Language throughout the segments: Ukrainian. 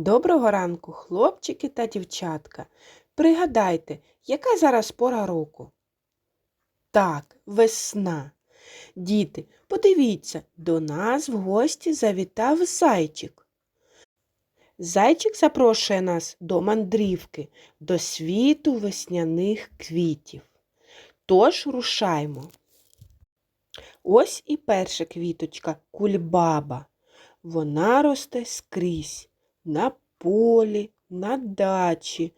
Доброго ранку, хлопчики та дівчатка. Пригадайте, яка зараз пора року? Так, весна. Діти, подивіться, до нас в гості завітав зайчик. Зайчик запрошує нас до мандрівки, до світу весняних квітів. Тож рушаймо. Ось і перша квіточка кульбаба. Вона росте скрізь на полі, на дачі,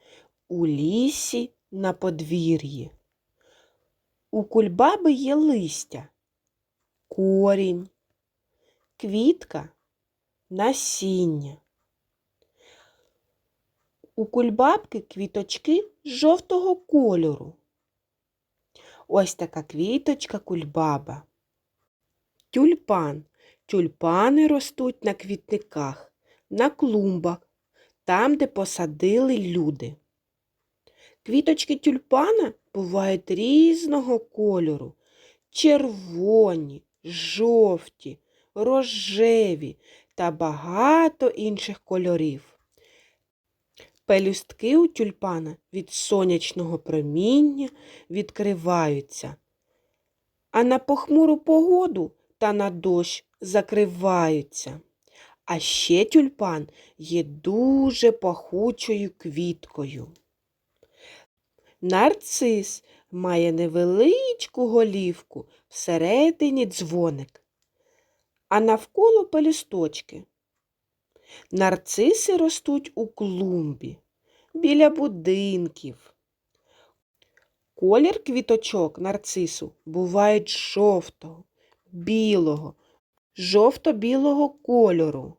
у лісі, на подвір'ї. У кульбаби є листя, корінь, квітка, насіння. У кульбабки квіточки жовтого кольору. Ось така квіточка кульбаба. Тюльпан. Тюльпани ростуть на квітниках, на клумбах, там, де посадили люди. Квіточки тюльпана бувають різного кольору червоні, жовті, рожеві та багато інших кольорів. Пелюстки у тюльпана від сонячного проміння відкриваються, а на похмуру погоду та на дощ закриваються. А ще тюльпан є дуже пахучою квіткою. Нарцис має невеличку голівку, всередині дзвоник, а навколо пелюсточки. Нарциси ростуть у клумбі, біля будинків. Колір квіточок нарцису бувають жовтого, білого, жовто-білого кольору.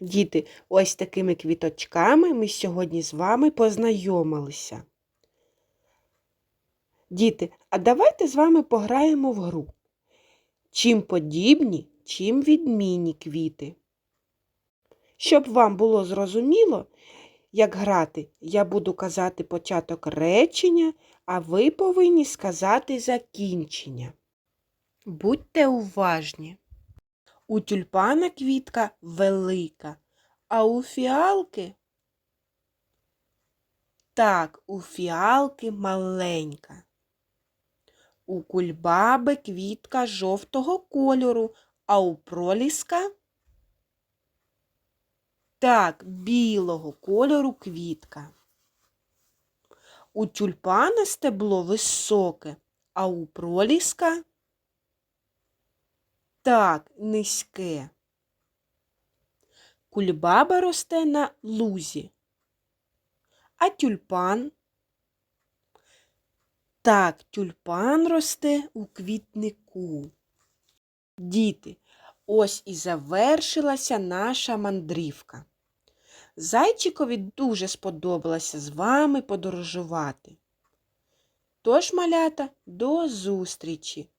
Діти, ось такими квіточками ми сьогодні з вами познайомилися. Діти, а давайте з вами пограємо в гру. Чим подібні, чим відмінні квіти. Щоб вам було зрозуміло, як грати, я буду казати початок речення, а ви повинні сказати закінчення. Будьте уважні. У тюльпана квітка велика, а у фіалки так, у фіалки маленька. У кульбаби квітка жовтого кольору, а у проліска так, білого кольору квітка. У тюльпана стебло високе, а у проліска так, низьке. Кульбаба росте на лузі. А тюльпан? Так, тюльпан росте у квітнику. Діти, ось і завершилася наша мандрівка. Зайчикові дуже сподобалося з вами подорожувати. Тож, малята, до зустрічі!